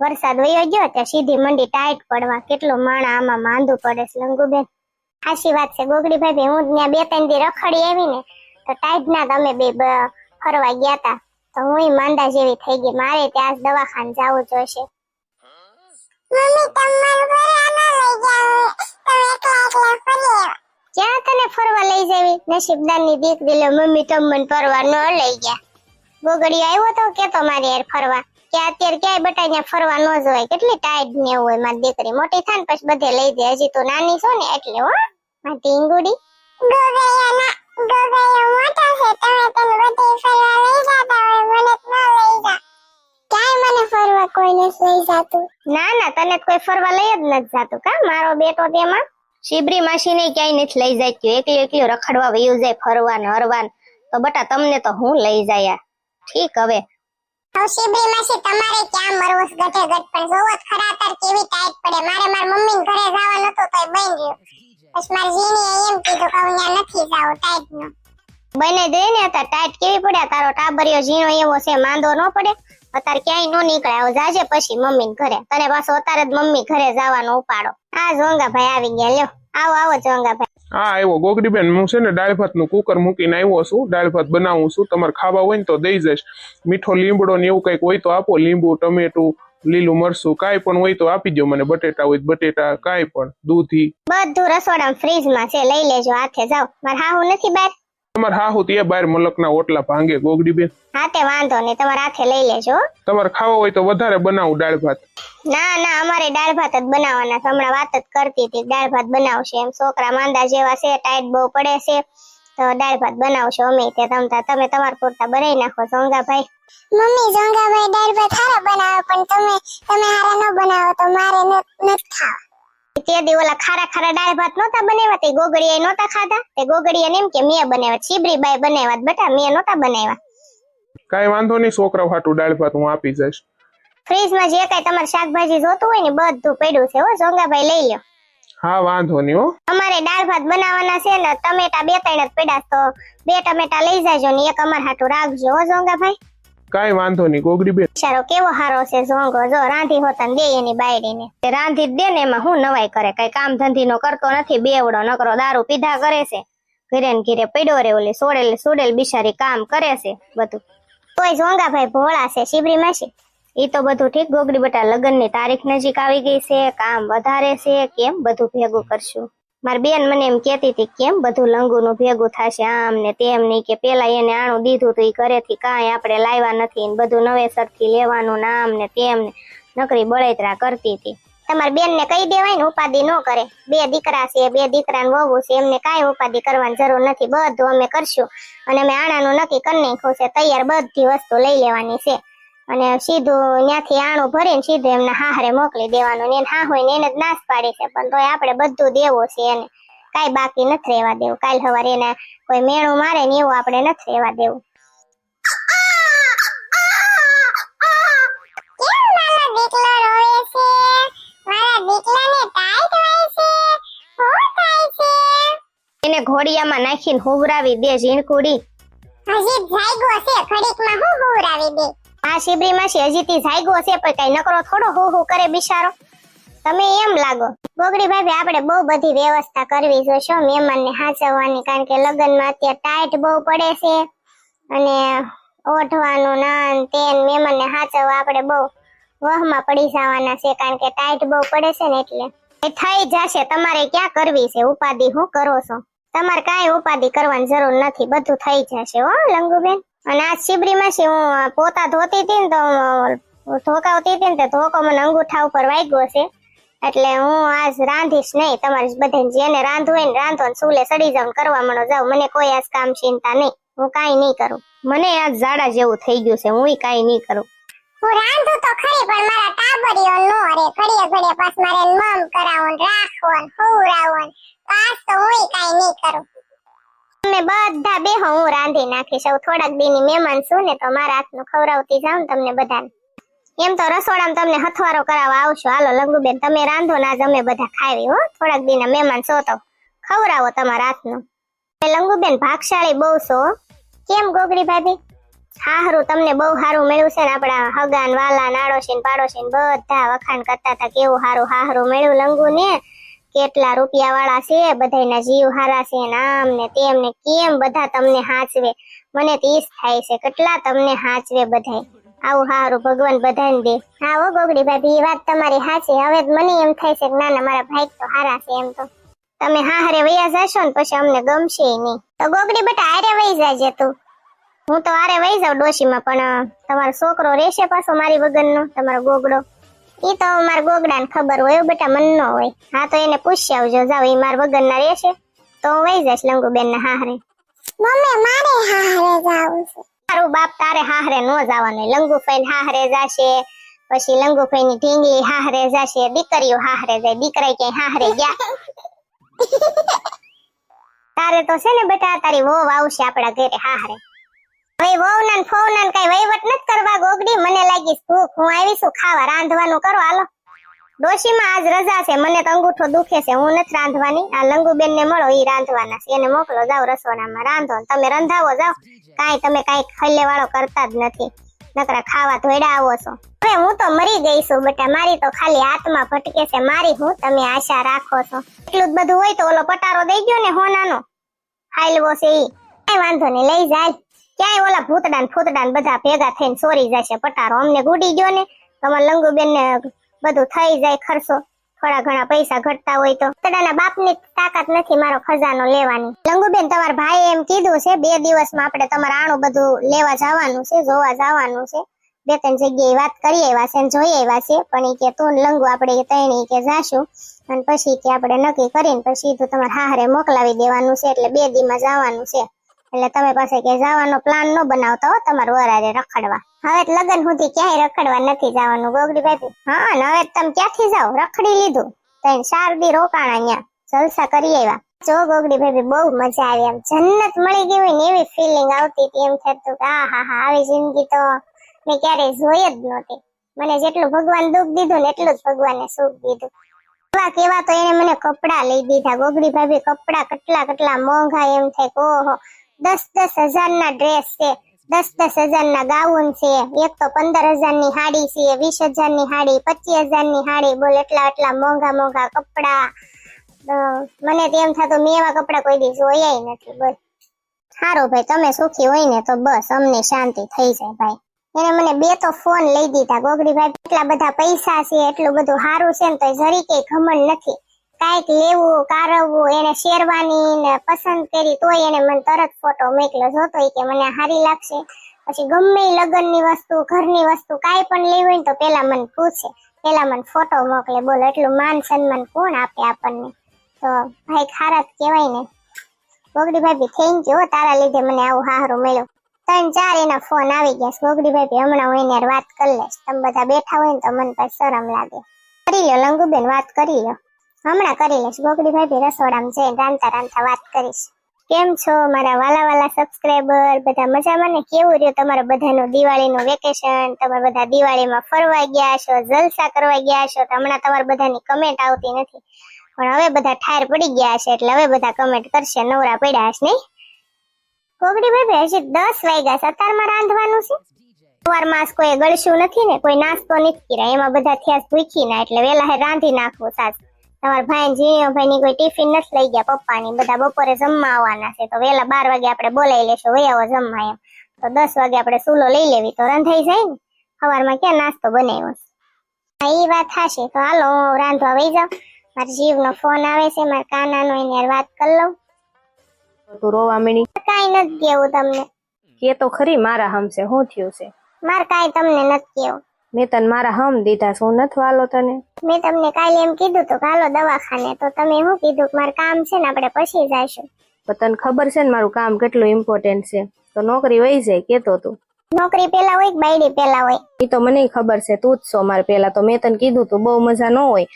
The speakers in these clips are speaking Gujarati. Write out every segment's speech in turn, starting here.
વરસાદ વયો ગયો ત્યાં સીધી મંડી ટાઈટ પડવા. કેટલું માણા આમાં માંદું પડે છે લંગુબેન. ખાસી વાત છે ગોગડી ભાભી હું ત્યાં બે ત્રણ દી રખડી આવી ને તો ટાઈટ ના તમે બે ફરવા ગયા તા. તો હું માંદા જેવી થઈ ગઈ. મારે ત્યાં દવાખાને જવું જોઈશે. મમ્મી તમારું ઘરે ના લઈ જાવ તમે એકલા એકલા ફરી ક્યાં તને ફરવા લઈ જાવી? નસીબદારની દીકરી લે મમ્મી તમને ફરવા ન લઈ ગયા. ગોગડી આવ્યો તો કેતો મારી યાર ફરવા. કે અત્યારે ક્યાંય બટા ત્યાં ફરવા ન જવાય. કેટલી ટાઈટ ને એવું હોય મારી દીકરી. મોટી થાય ને પછી બધે લઈ જાય. હજી તો નાની છો ને એટલે હો. મારી ટીંગુડી. ગોગડિયાના ગોગડિયા મોટા છે. તમે તને બધે ફરવા લઈ જાતા હોય. મને ન લઈ જા. ક્યાંય મને ફરવા કોઈ નથી લઈ જાતું. ના ના તને કોઈ ફરવા લઈ જ નથી જાતું કા? મારો બેટો તેમાં. શિબરી માસી ક્યાંય નથી લઈ જાય એકલી એકલી રખડવા વયું જાય ફરવા ને હરવા ને. તો બટા તમને તો હું લઈ જાય. ઠીક હવે. હવે માસી તમારે ક્યાં મરવું ગઠે ગઠ પણ જોવો ખરા કેવી ટાઈટ પડે. મારે માર મમ્મી ઘરે જવાનું હતું તોય બન રહ્યું બસ માર જીની એમ કીધું કે હું અહીંયા નથી જાવ ટાઈટનું. બને દે ને, અત્યારે ટાઈટ કેવી પડ્યા તારો ટાબરિયો ઝીણો એવો છે, માંદો ન પડે. અત્યારે ક્યાંય નો નીકળે. આવો જાજે પછી મમ્મી ઘરે. તને પાછો અત્યારે જ મમ્મી ઘરે જવાનો ઉપાડો. આ જોંગા ભાઈ આવી ગયા, લ્યો. આવો આવો જોંગા ભાઈ હા આવ્યો ગોગડીબેન હું છે ને દાળ ભાતનું કુકર મૂકીને આવ્યો છું. દાળ ભાત બનાવું છું. તમારે ખાવા હોય ને તો દઈ જઈશ. મીઠો લીમડો ને એવું કંઈક હોય તો આપો. લીંબુ, ટમેટું, લીલું મરસું કાંઈ પણ હોય તો આપી દો મને. બટેટા હોય બટેટા, કાંઈ પણ. દૂધી. બધું રસોડામાં ફ્રીજમાં છે. લઈ લેજો, હાથે જાઓ. મારા હાહુ નથી બાર. તમારે હા હું ત્યાં બાર મલકના ઓટલા ભાંગે ગોગડીબેન હાથે વાંધો નહીં તમારે હાથે લઈ લેજો. તમારે ખાવા હોય તો વધારે બનાવું દાળ ભાત. ના ના અમારે દાળ ભાત જ બનાવવાના છે. હમણાં વાત જ કરતી હતી દાળ ભાત બનાવશે એમ. છોકરા માંદા જેવા છે ટાઈટ બહુ પડે છે તો દાળ ભાત બનાવશો અમે તે તમતા તમે તમારા પૂરતા બનાવી નાખો સોંગાભાઈ મમ્મી જોંગાભાઈ દાળ ભાત સારા બનાવે પણ તમે તમે હારા ન બનાવો તો મારે ન- નથી ખાવા. તે દી ખારા ખારા દાળ ભાત નહોતા બનાવ્યા તે ગોગડીએ નહોતા ખાધા. તે ગોગડીએ એમ કે મેં બનાવ્યા બાઈ બનાવ્યા બેટા મેં નહોતા બનાવ્યા. કાંઈ વાંધો નહીં છોકરા હાટું દાળ ભાત હું આપી જઈશ. ફ્રીજમાં જે કઈ તમારે શાકભાજી જોતું હોય ને બધું પડ્યું છે હો જોંગાભાઈ લઈ લ્યો. હા વાંધો નહીં હો. અમારે દાળ ભાત બનાવવાના છે ને ટમેટા બે ત્રણ જ પડ્યા તો બે ટમેટા લઈ જાજો ને એક અમાર હાટું રાખજો હો જોંગાભાઈ કાંઈ વાંધો નહીં ગોગડીબેન બિચારો કેવો હારો છે ઝોંગો જો, રાંધી હોતા ને દે એની બાયડીને. તે રાંધી દે ને એમાં હું નવાઈ કરે? કઈ કામ ધંધી નો કરતો નથી, બેવડો નકરો દારૂ પીધા કરે છે. ઘરે ને ઘરે પડ્યો રે ઓલી સોડેલ સોડેલ બિચારી કામ કરે છે બધું. તોય ઝોંગાભાઈ ભોળા છે, શિબરી માસી? ઈ તો બધું ઠીક, ગોગડી બટા લગ્નની તારીખ નજીક આવી ગઈ છે, કામ વધારે છે, કેમ બધું ભેગું કરશું? મારી બેન મને એમ કેતી હતી કેમ બધું લંગુનું ભેગું થશે આમ ને તેમ નહીં કે પેલા એને આણું દીધું તો એ ઘરેથી કાંઈ આપણે લાવ્યા નથી ને બધું નવેસરથી લેવાનું ને આમ ને તેમ ને. નકરી બળેતરા કરતી હતી. તમારી બેન ને કહી દેવાય ને ઉપાધિ ન કરે. બે દીકરા છે, બે દીકરા વહુ છે, એમને કાંઈ ઉપાધિ કરવાની જરૂર નથી. બધું અમે કરશું. અને અમે આણાનું નક્કી કરી નાખ્યું છે. તૈયાર બધી વસ્તુ લઈ લેવાની છે. અને સીધું ત્યાંથી આણું ભરીને સીધું એમના હાહરે મોકલી દેવાનું ને હા હોય ને એને જ નાશ પાડી છે. પણ તોય આપણે બધું દેવું છે એને. કાંઈ બાકી નથી રહેવા દેવું. કાલ સવારે એને કોઈ મેણું મારે ને એવું આપણે નથી રહેવા દેવું. એને ઘોડિયામાં નાખીને હોવરાવી દે ઝીણકુડી. હજી જાગ્યો છે. ઘડીકમાં હું હોવરાવી દે. આ શિબરી માસી હજી થી જાગ્યો છે, પણ કઈ નકરો થોડો હુ હુ કરે બિચારો. તમે એમ લાગો ગોગડી ભાભી, આપણે બહુ બધી વ્યવસ્થા કરવી જોઈશે મહેમાનને હાચવવાની, કારણ કે લગ્નમાં અત્યારે ટાઈટ બહુ પડે છે, અને ઓઢવાનું નાન, તેન, મહેમાનને હાચવવા આપણે બહુ વહમાં પડી જવાના છે, કારણ કે ટાઈટ બહુ પડે છે ને એટલે. એ થઈ જશે, તમારે ક્યાં કરવી છે, ઉપાધિ હું કરો છો? તમારે કાંઈ ઉપાધિ કરવાની જરૂર નથી, બધું થઈ જશે હો, લંગુબેન. અને આ શિબરીમાં છે હું પોતા ધોતી હતી ને તો ધોકાવતી હતી ને તો ધોકો મને અંગૂઠા ઉપર વાગ્યો છે. એટલે હું આજ રાંધીશ નહીં, તમારે બધે જેને રાંધવું હોય ને રાંધો ને ચૂલે સડી જાઉં કરવા મળો જાઉં, મને કોઈ આજ કામ ચિંતા નહીં. હું કાંઈ નહીં કરું. મને આજ ઝાડા જેવું થઈ ગયું છે, હું કાંઈ નહીં કરું. હું રાંધું તો ખરી, પણ મારા ટાબરીઓ નો રે ઘડીએ ઘડીએ પાસ મારે મમ કરાવો રાખવો હુવરાવો આજ તો હું કાંઈ નહીં કરું. તમે બધા બે હું રાંધી નાખીશ. હું થોડાક દીની મહેમાન છું ને, તો મારા હાથનું ખવડાવતી જાઉં તમને બધાને. એમ તો રસોડામાં તમને હથવારો કરાવવા આવશો. હાલો લંગુબેન તમે રાંધો ના જમે બધા ખાવી હો. થોડાક દીના મહેમાન છો તો ખવડાવો તમારા હાથનું. લંગુબેન ભાગશાળી બહુ છો કેમ ગોગડી ભાભી? હારું તમને બહુ સારું મળ્યું છે ને આપણા હગાન, વાલા, નાડોશીન, પાડોશીન, બધા વખાણ કરતા હતા. કેવું સારું હારું મળ્યું લંગુ ને કેટલા રૂપિયા વાળા છે બધાના જીવ હારા છે ને ને તેમ કેમ બધા તમને હાચવે? મને તો થાય છે, કેટલા તમને હાચવે બધા આવું હારું, ભગવાન બધાને દે. હા ઓ ગોગડી ભાભી એ વાત તમારી હાચી. હવે મને એમ થાય છે ના ના, મારા ભાઈ તો હારા છે એમ તો. તમે હા હારે વૈયા જશો ને પછી અમને ગમશે નહીં. તો ગોગડી બટા, હારે વહી જાજે તું. હું તો હારે વહી જાઉં ડોશીમાં, પણ તમારો છોકરો રહેશે પાછો મારી વગરનો, તમારો ગોગડો. ઈ તો મારા ગોગડાને ખબર હોય હો બેટા મન ન હોય. હા તો એને પૂછી આવજો. જાવ ઈ વગર ના રહેશે તો હું વહી જઈશ લંગુબેન ના હારે મમ્મી મારે હારે જાવું છે. તારું બાપ તારે હાહરે નો જવાનું લંગુફાઈ હાહરે જાશે પછી લંગુફાઈ ની ઢીંગલી હાહરે જાશે દીકરીઓ હાહરે જાય દીકરા ક્યાંય હાહરે ગયા. તારે તો છે ને બેટા તારી વહુ આવશે આપણા ઘરે હાહરે. હવે વહુના ફોવના કઈ વહીવટ નથી કરવા ગોગડી? મને લાગી ભૂખ. હું આવીશું ખાવા. રાંધવાનું કરો. હાલો. ડોશીમાં આજ રજા છે. મને તો અંગૂઠો દુખે છે. હું નથી રાંધવાની. આ લંગુબેન ને મળો. ઈ રાંધવાના છે. એને મોકલો. જાઓ રસોડામાં. રાંધો. તમે રંધાવો, જાઓ. કાંઈ તમે કાંઈ ખલ્લે વાળો કરતા જ નથી. નકરા ખાવા ધોઈડા આવો છો. હવે હું તો મરી ગઈ છું બેટા. મારી તો ખાલી આત્મા ભટકે છે. મારી હું તમે આશા રાખો છો? એટલું જ બધું હોય તો ઓલો પટારો દઈ ગયો ને હોનાનો. હાલવો છે ઈ. કાંઈ વાંધો નહીં. લઈ જાય. ક્યાંય ઓલા ભૂતડા ને ફૂતડા બધા ભેગા થઈને ચોરી જશે. પટારો અમને ગુડી ગયો ને તમારે લંગુબેન ને બધું થઈ જાય ખર્ચો. થોડા ઘણા પૈસા ઘટતા હોય તો. ભૂતડાના બાપની તાકાત નથી મારો ખજાનો લેવાની. લંગુબેન તમારા ભાઈ એમ કીધું છે, બે દિવસમાં આપણે તમારે આણું બધું લેવા જવાનું છે, જોવા જવાનું છે. બે ત્રણ જગ્યાએ વાત કરી આવ્યા છે જોઈ આવ્યા છે, પણ એ કે તું લંગુ આપણે એ ત્રણે ઈ કે જાશું. અને પછી કે આપણે નક્કી કરીને પછી સીધું તમારે હારે મોકલાવી દેવાનું છે, એટલે બે દીમાં જવાનું છે. એટલે તમે પાસે કે જવાનો પ્લાન ન બનાવતા હો તમારે વરાજે રખડવા. હવે લગન સુધી ક્યાંય રખડવા નથી જવાનું, ગોગડી ભાભી. હા હવે તમે ક્યાંથી જાઓ? રખડી લીધું. તઈ શારદી રોકાણા ત્યાં જલસા કરી આવ્યા જો ગોગડી ભાભી, બહુ મજા આવી એમ. જન્નત મળી ગઈ હોય ને એવી ફિલિંગ આવતી હતી. એમ થતું કે આ હા હા, આવી જિંદગી તો મેં ક્યારેય જોઈ જ નહોતી. મને જેટલું ભગવાન દુઃખ દીધું ને એટલું જ ભગવાને સુખ દીધું. કેવા કેવા તો એને મને કપડા લઈ દીધા. ગોગડી ભાભી કપડા કેટલા કેટલા મોંઘા એમ થાય ઓહો. દસ દસ હજાર ના ડ્રેસ છે દસ દસ હજાર ના ગાઉન છે, એક તો પંદર હજારની હાડી છે, વીસ હજારની હાડી, પચીસ હજારની હાડી, બોલ એટલા એટલા મોંઘા મોંઘા કપડા. મને તો એમ થતું મેં એવા કપડા કોઈ દી જોયા નથી બસ સારું ભાઈ, તમે સુખી હોય ને તો બસ, અમને શાંતિ થઈ જાય ભાઈ. એને મને બે તો ફોન લઈ દીધા ગોગડી ભાઈ એટલા બધા પૈસા છે, એટલું બધું સારું છે ને તો જરી કઈ ખમણ નથી. કાંઈક લેવું, કારવવું, એને શેરવાની ને પસંદ કરી તો એને મને તરત ફોટો મોકલ્યો. જોતો કે મને હારી લાગશે. પછી ગમે લગ્નની વસ્તુ, ઘરની વસ્તુ કાંઈ પણ લેવી હોય ને તો પેલા મને પૂછે. પેલા મને ફોટો મોકલે. બોલો, એટલું માન સન્માન કોણ આપે આપણને? તો ભાઈ ખારા કહેવાય ને. ગોગડી ભાભી થેન્ક યુ તારા લીધે મને આવું હારું મળ્યું. ત્રણ ચાર એના ફોન આવી ગયા. ગોગડી ભાભી, હમણાં હું એને વાત કરી લઈશ. તમે બધા બેઠા હોય ને તો મને પછી શરમ લાગે. કરી લો લંગુબેન, વાત કરી લ્યો. હમણાં કરી લઈશ. ગોગડી ભાભી રસોડામાં જઈને રાંધતા રાંધતા વાત કરીશ. કેમ છો મારા વાલા વાલા સબસ્ક્રાઈબર બધા મજામાં ને? કેવું રહ્યું તમારા બધાનું દિવાળીનું વેકેશન તમે બધા દિવાળીમાં ફરવા ગયા છો, જલસા કરવા ગયા છો? તો હમણાં તમારા બધાની કમેન્ટ આવતી નથી. પણ હવે બધા ઠાર પડી ગયા છે એટલે હવે બધા કમેન્ટ કરશે. નવરા પડ્યા હશે નહીં? ગોગડી ભાભી, હજી દસ વાગ્યા છે. અત્યારમાં રાંધવાનું છે? સવાર માસ કોઈ ગળશું નથી ને? કોઈ નાસ્તો નથી કર્યા. એમાં બધા થયા ભૂખી ના એટલે વેલા રાંધી નાખવું સાસ તમારા ભાઈ જીણીઓ ભાઈ ની કોઈ ટિફિન નથી લઈ ગયા પપ્પાની બધા બપોરે જમવા આવવાના છે. તો વેલા બાર વાગે આપણે બોલાવી લેશું વહી આવો જમવા એમ. તો દસ વાગે આપણે સુલો લઈ લેવી. તો રંધાઈ જાય ને? સવારમાં ક્યાં નાસ્તો બનાવ્યો હા એ વાત થશે તો હાલો હું રાંધવા વહી જાઉં. મારા જીવનો ફોન આવે છે મારા કાનાનો એની વાત કરી લઉં. તું રોવા મીની કાંઈ નથી કેવું તમને. કે તો ખરી મારા હમશે શું થયું છે? મારે કાંઈ તમને નથી કેવું મેં તને મારા હમ દીધા શું નથી વાલો તને. મેં તમને કાલે એમ કીધું તો કાલો દવાખાને તો તમે શું કીધું કે મારે કામ છે ને આપણે પછી જઈશું પણ તને ખબર છે ને મારું કામ કેટલું ઇમ્પોર્ટન્ટ છે? તો નોકરી વહી જાય કેતો તું. નોકરી પેલા હોય કે બાયડી પેલા હોય? એ તો મને ખબર છે તું જ છો મારે પેલા તો મેં તને કીધું તું બહુ મજા ન હોય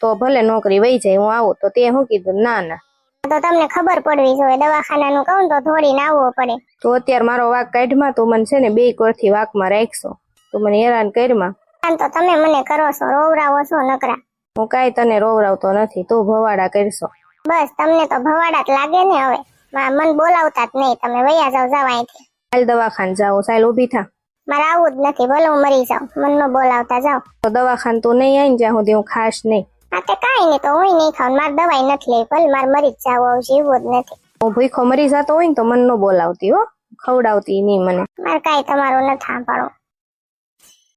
તો ભલે નોકરી વહી જાય હું આવું. તો તે શું કીધું? ના ના. તો તમને ખબર પડવી જોઈએ દવાખાનાનું કહું તો થોડીને આવવો પડે. તો અત્યારે મારો વાક કાઢમાં તું મને છે ને બે કોરથી વાકમાં રાખશો. તું મને હેરાન કરમાં આમ તો તમે મને કરો છો રોવરાવો છો નકરા. હું કઈ તને રોવરાવતો નથી તું ભવાડા કરશો. બસ તમને તો ભવાડા જ લાગે ને હવે. મન બોલાવતા જ નહીં તમે વયા જાવ જાવ અહીંથી. હાલ દવાખાન જાઓ સાહેલ ઊભી થા. મારે આવું જ નથી ભલે હું મરી જાઉં મન નો બોલાવતા જાવ તો દવાખાન તું નહીં આવીને જ્યાં સુધી હું ખાસ નહીં. આ તે કાંઈ નહીં તો હું નહીં ખાઉં મારે દવાઈ નથી લેવી ભલે મારે મરી જ જાવ જીવવું જ નથી. હું ભૂખો મરી જતો હોય ને તો મન નો બોલાવતી હો ખવડાવતી નહીં મને. મારે કાંઈ તમારું નથી સાંભળવું